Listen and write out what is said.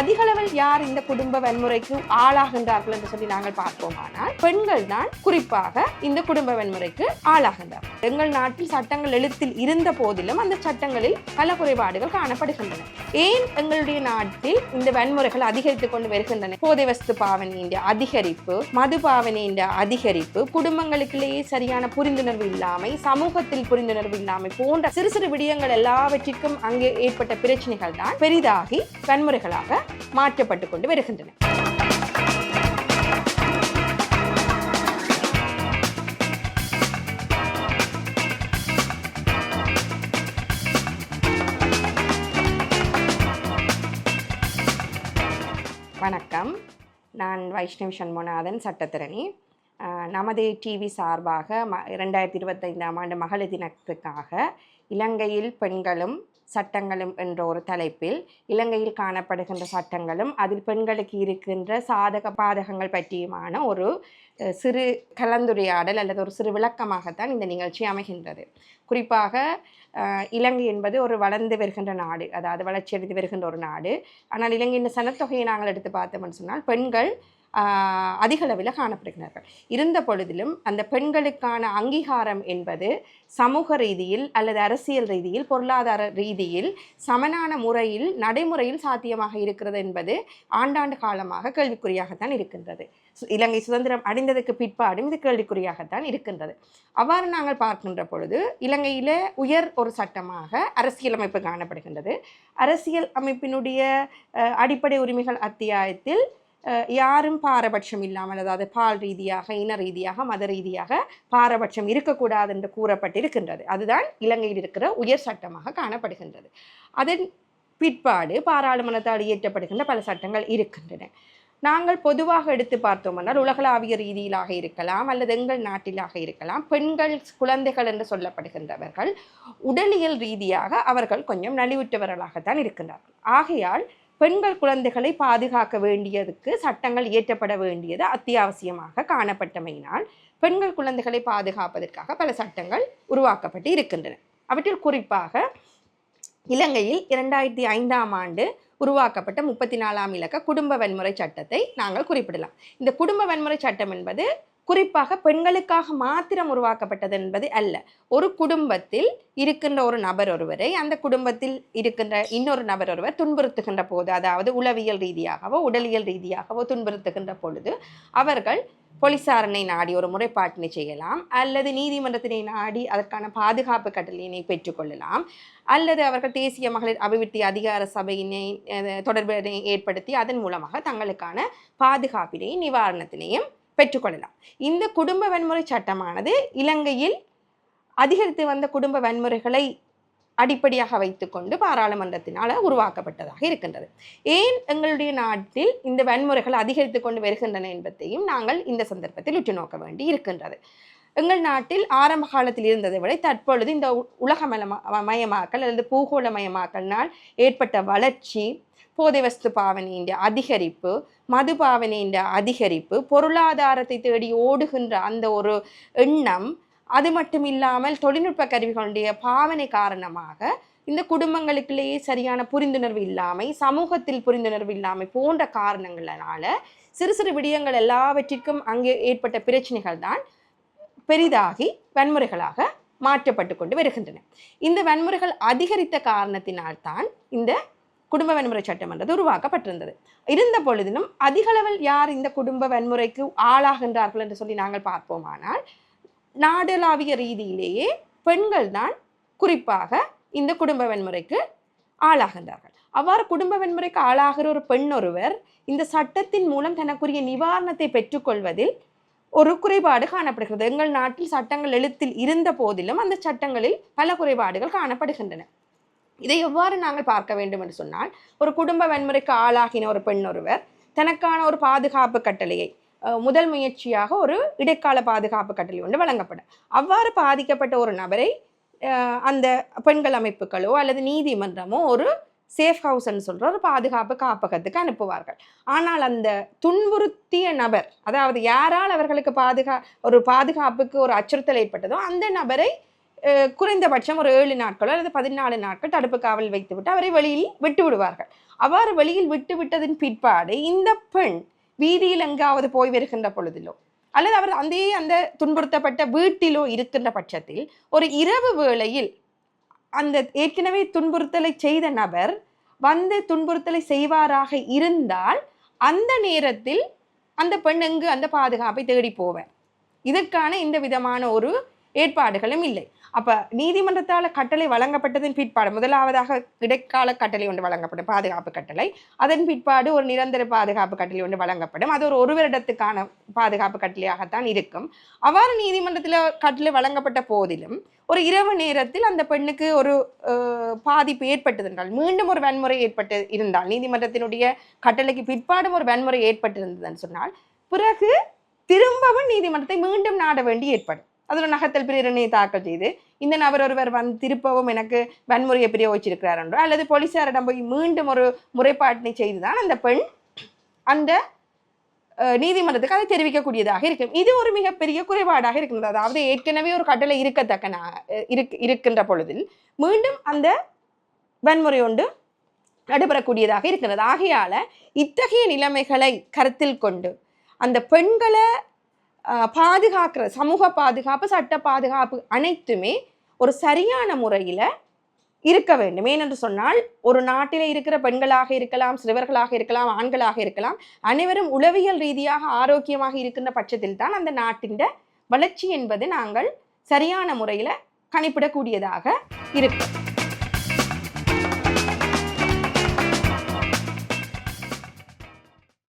அதிகளவில் யார் இந்த குடும்ப வன்முறைக்கு ஆளாகின்றார்கள் என்று சொல்லி நாங்கள் பார்ப்போம். ஆனால் பெண்கள் தான் குறிப்பாக இந்த குடும்ப வன்முறைக்கு ஆளாகின்றார். எங்கள் நாட்டில் சட்டங்கள் எழுத்தில் இருந்த போதிலும் அந்த சட்டங்களில் பல குறைபாடுகள் காணப்படுகின்றன. ஏன் எங்களுடைய நாட்டில் இந்த வன்முறைகள் அதிகரித்துக் கொண்டு வருகின்றன? போதை வஸ்து பாவனையின் அதிகரிப்பு மது பாவனையின் அதிகரிப்பு குடும்பங்களுக்கிலேயே சரியான புரிந்துணர்வு இல்லாமை சமூகத்தில் புரிந்துணர்வு இல்லாமை போன்ற சிறு சிறு விடயங்கள் எல்லாவற்றிற்கும் அங்கே ஏற்பட்ட பிரச்சனைகள் தான் பெரிதாகி வன்முறைகளாக மாற்றப்பட்டு கொண்டு வருகின்றன. வணக்கம். நான் வைஷ்ணவி சண்முகநாதன் சட்டத்திரணி. நமதே டிவி சார்பாக ம இரண்டாயிரத்தி இருபத்தைந்தாம் ஆண்டு மகளிர் தினத்துக்காக இலங்கையில் பெண்களும் சட்டங்களும் என்ற ஒரு தலைப்பில் இலங்கையில் காணப்படுகின்ற சட்டங்களும் அதில் பெண்களுக்கு இருக்கின்ற சாதக பாதகங்கள் பற்றியுமான ஒரு சிறு கலந்துரையாடல் அல்லது ஒரு சிறு விளக்கமாகத்தான் இந்த நிகழ்ச்சி அமைகின்றது. குறிப்பாக இலங்கை என்பது ஒரு வளர்ந்து வருகின்ற நாடு அதாவது வளர்ச்சியடைந்து வருகின்ற ஒரு நாடு. ஆனால் இலங்கையின் சனத்தொகையை நாங்கள் எடுத்து பார்த்தோம்னு சொன்னால் பெண்கள் அதிக அளவில் காணப்படுகிறார்கள் இருந்த பொழுதிலும் அந்த பெண்களுக்கான அங்கீகாரம் என்பது சமூக ரீதியில் அல்லது அரசியல் ரீதியில் பொருளாதார ரீதியில் சமனான முறையில் நடைமுறையில் சாத்தியமாக இருக்கிறது என்பது ஆண்டாண்டு காலமாக கேள்விக்குறியாகத்தான் இருக்கின்றது. இலங்கை சுதந்திரம் அடைந்ததுக்கு பிற்பாடும் இது கேள்விக்குறியாகத்தான் இருக்கின்றது. அவ்வாறு நாங்கள் பார்க்கின்ற பொழுது இலங்கையில் உயர் ஒரு சட்டமாக அரசியலமைப்பு காணப்படுகின்றது. அரசியல் அமைப்பினுடைய அடிப்படை உரிமைகள் அத்தியாயத்தில் யாரும் பாரபட்சம் இல்லாமல் அதாவது பால் ரீதியாக இன ரீதியாக மத ரீதியாக பாரபட்சம் இருக்கக்கூடாது என்று கூறப்பட்டிருக்கின்றது. அதுதான் இலங்கையில் இருக்கிற உயர் சட்டமாக காணப்படுகின்றது. அதன் பிற்பாடு பாராளுமன்றத்தால் இயற்றப்படுகின்ற பல சட்டங்கள் இருக்கின்றன. நாங்கள் பொதுவாக எடுத்து பார்த்தோம்னால் உலகளாவிய ரீதியிலாக இருக்கலாம் அல்லது எங்கள் நாட்டிலாக இருக்கலாம் பெண்கள் குழந்தைகள் என்று சொல்லப்படுகின்றவர்கள் உடலியல் ரீதியாக அவர்கள் கொஞ்சம் நலிவுற்றவர்களாகத்தான் இருக்கின்றார்கள். ஆகையால் பெண்கள் குழந்தைகளை பாதுகாக்க வேண்டியதுக்கு சட்டங்கள் இயற்றப்பட வேண்டியது அத்தியாவசியமாக காணப்பட்டமையினால் பெண்கள் குழந்தைகளை பாதுகாப்பதற்காக பல சட்டங்கள் உருவாக்கப்பட்டு இருக்கின்றன. அவற்றில் குறிப்பாக இலங்கையில் இரண்டாயிரத்தி ஐந்தாம் ஆண்டு உருவாக்கப்பட்ட முப்பத்தி நாலாம் இலக்க குடும்ப வன்முறை சட்டத்தை நாங்கள் குறிப்பிடலாம். இந்த குடும்ப வன்முறை சட்டம் என்பது குறிப்பாக பெண்களுக்காக மாத்திரம் உருவாக்கப்பட்டது என்பது அல்ல. ஒரு குடும்பத்தில் இருக்கின்ற ஒரு நபர் ஒருவரை அந்த குடும்பத்தில் இருக்கின்ற இன்னொரு நபர் ஒருவர் துன்புறுத்துகின்ற போது அதாவது உளவியல் ரீதியாகவோ உடலியல் ரீதியாகவோ துன்புறுத்துகின்ற பொழுது அவர்கள் போலீசாரனை நாடி ஒரு முறைப்பாட்டினை செய்யலாம் அல்லது நீதிமன்றத்தினை நாடி அதற்கான பாதுகாப்பு கட்டளையினை பெற்றுக்கொள்ளலாம் அல்லது அவர்கள் தேசிய மகளிர் அபிவிருத்தி அதிகார சபையினை தொடர்பினை ஏற்படுத்தி அதன் மூலமாக தங்களுக்கான பாதுகாப்பினையும் நிவாரணத்தினையும் பெற்றுக்கொள்ளலாம். இந்த குடும்ப வன்முறை சட்டமானது இலங்கையில் அதிகரித்து வந்த குடும்ப வன்முறைகளை அடிப்படையாக வைத்துக்கொண்டு பாராளுமன்றத்தினால் உருவாக்கப்பட்டதாக இருக்கின்றது. ஏன் எங்களுடைய நாட்டில் இந்த வன்முறைகள் அதிகரித்து கொண்டு வருகின்றன என்பதையும் நாங்கள் இந்த சந்தர்ப்பத்தில் உற்று நோக்க வேண்டி இருக்கின்றது. எங்கள் நாட்டில் ஆரம்ப காலத்தில் இருந்ததை விட தற்பொழுது இந்த உ- உலகமயமா மயமாக்கல் அல்லது பூகோளமயமாக்கலினால் ஏற்பட்ட வளர்ச்சி போதை வஸ்து பாவனையின் அதிகரிப்பு மது பாவனையின் அதிகரிப்பு பொருளாதாரத்தை தேடி ஓடுகின்ற அந்த ஒரு எண்ணம் அது மட்டும் இல்லாமல் தொழில்நுட்ப கருவிகளுடைய பாவனை காரணமாக இந்த குடும்பங்களுக்குள்ளேயே சரியான புரிந்துணர்வு இல்லாமை சமூகத்தில் புரிந்துணர்வு இல்லாமை போன்ற காரணங்களால சிறு சிறு விடயங்கள் எல்லாவற்றிற்கும் அங்கே ஏற்பட்ட பிரச்சனைகள் தான் பெரிதாகி வன்முறைகளாக மாற்றப்பட்டு கொண்டு வருகின்றன. இந்த வன்முறைகள் அதிகரித்த காரணத்தினால்தான் இந்த குடும்ப வன்முறை சட்டம் என்றது உருவாக்கப்பட்டிருந்தது. இருந்த பொழுதிலும் அதிகளவில் யார் இந்த குடும்ப வன்முறைக்கு ஆளாகின்றார்கள் என்று சொல்லி நாங்கள் பார்ப்போமானால் நாடளாவிய ரீதியிலேயே பெண்கள் தான் குறிப்பாக இந்த குடும்ப வன்முறைக்கு ஆளாகின்றார்கள். அவ்வாறு குடும்ப வன்முறைக்கு ஆளாகிற ஒரு பெண் ஒருவர் இந்த சட்டத்தின் மூலம் தனக்குரிய நிவாரணத்தை பெற்றுக்கொள்வதில் ஒரு குறைபாடு காணப்படுகிறது. எங்கள் நாட்டில் சட்டங்கள் எழுத்தில் இருந்த போதிலும் அந்த சட்டங்களில் பல குறைபாடுகள் காணப்படுகின்றன. இதை எவ்வாறு நாங்கள் பார்க்க வேண்டும் என்று சொன்னால் ஒரு குடும்ப வன்முறைக்கு ஆளாகின ஒரு பெண் ஒருவர் தனக்கான ஒரு பாதுகாப்பு கட்டளையை முதல் முயற்சியாக ஒரு இடைக்கால பாதுகாப்பு கட்டளை ஒன்று வழங்கப்படும். அவ்வாறு பாதிக்கப்பட்ட ஒரு நபரை அந்த பெண்கள் அமைப்புகளோ அல்லது நீதிமன்றமோ ஒரு சேஃப் ஹவுஸ்ன்னு சொல்கிற ஒரு பாதுகாப்பு காப்பகத்துக்கு அனுப்புவார்கள். ஆனால் அந்த துன்புறுத்திய நபர் அதாவது யாரால் அவர்களுக்கு பாதுகா ஒரு பாதுகாப்புக்கு ஒரு அச்சுறுத்தல் ஏற்பட்டதோ அந்த நபரை குறைந்தபட்சம் ஒரு ஏழு நாட்களோ அல்லது பதினாலு நாட்கள் தடுப்பு காவல் வைத்துவிட்டு அவரை வெளியில் விட்டு விடுவார்கள் அவ்வாறு வெளியில் விட்டு விட்டதின் பிற்பாடு இந்த பெண் வீதியில் எங்காவது போய் வருகின்ற பொழுதிலோ அல்லது அவர் அந்த அந்த துன்புறுத்தப்பட்ட வீட்டிலோ இருக்கின்ற பட்சத்தில் ஒரு இரவு வேளையில் அந்த ஏற்கனவே துன்புறுத்தலை செய்த நபர் வந்து துன்புறுத்தலை செய்வாராக இருந்தால் அந்த நேரத்தில் அந்த பெண் எங்கு அந்த பாதுகாப்பை தேடி போவேன் இதற்கான இந்த விதமான ஒரு ஏற்பாடுகளும் இல்லை. அப்போ நீதிமன்றத்தால் கட்டளை வழங்கப்பட்டதன் பிற்பாடு முதலாவதாக இடைக்கால கட்டளை ஒன்று வழங்கப்படும் பாதுகாப்பு கட்டளை. அதன் பிற்பாடு ஒரு நிரந்தர பாதுகாப்பு கட்டளை ஒன்று வழங்கப்படும். அது ஒரு ஒரு வருடத்துக்கான பாதுகாப்பு கட்டளையாகத்தான் இருக்கும். அவ்வாறு நீதிமன்றத்தில் கட்டளை வழங்கப்பட்ட போதிலும் ஒரு இரவு நேரத்தில் அந்த பெண்ணுக்கு ஒரு பாதிப்பு ஏற்பட்டது என்றால் மீண்டும் ஒரு வன்முறை ஏற்பட்டு இருந்தால் நீதிமன்றத்தினுடைய கட்டளைக்கு பிற்பாடும் ஒரு வன்முறை ஏற்பட்டிருந்ததுன்னு சொன்னால் பிறகு திரும்பவும் நீதிமன்றத்தை மீண்டும் நாட வேண்டி ஏற்படும். அதில் நகத்தல் பிரேரணையை தாக்கல் செய்து இந்த நபர் ஒருவர் வந் திருப்பவும் எனக்கு வன்முறையை பிரயோகிச்சிருக்கிறார் என்றோ அல்லது போலீசாரிடம் போய் மீண்டும் ஒரு முறைப்பாட்டினை செய்துதான் அந்த பெண் அந்த நீதிமன்றத்துக்கு அதை தெரிவிக்கக்கூடியதாக இருக்கும். இது ஒரு மிகப்பெரிய குறைபாடாக இருக்கின்றது. அதாவது ஏற்கனவே ஒரு கட்டளை இருக்கத்தக்க இருக் இருக்கின்ற பொழுதில் மீண்டும் அந்த வன்முறை ஒன்று நடைபெறக்கூடியதாக இருக்கின்றது. ஆகையால் இத்தகைய நிலைமைகளை கருத்தில் கொண்டு அந்த பெண்களை பாதுகாக்கிற சமூக பாதுகாப்பு சட்ட பாதுகாப்பு அனைத்துமே ஒரு சரியான முறையில் இருக்க வேண்டும். ஏனென்று சொன்னால் ஒரு நாட்டில் இருக்கிற பெண்களாக இருக்கலாம் சிறுவர்களாக இருக்கலாம் ஆண்களாக இருக்கலாம் அனைவரும் உளவியல் ரீதியாக ஆரோக்கியமாக இருக்கின்ற பட்சத்தில் தான் அந்த நாட்டின் வளர்ச்சி என்பது நாங்கள் சரியான முறையில் கணிப்பிடக்கூடியதாக இருக்கும்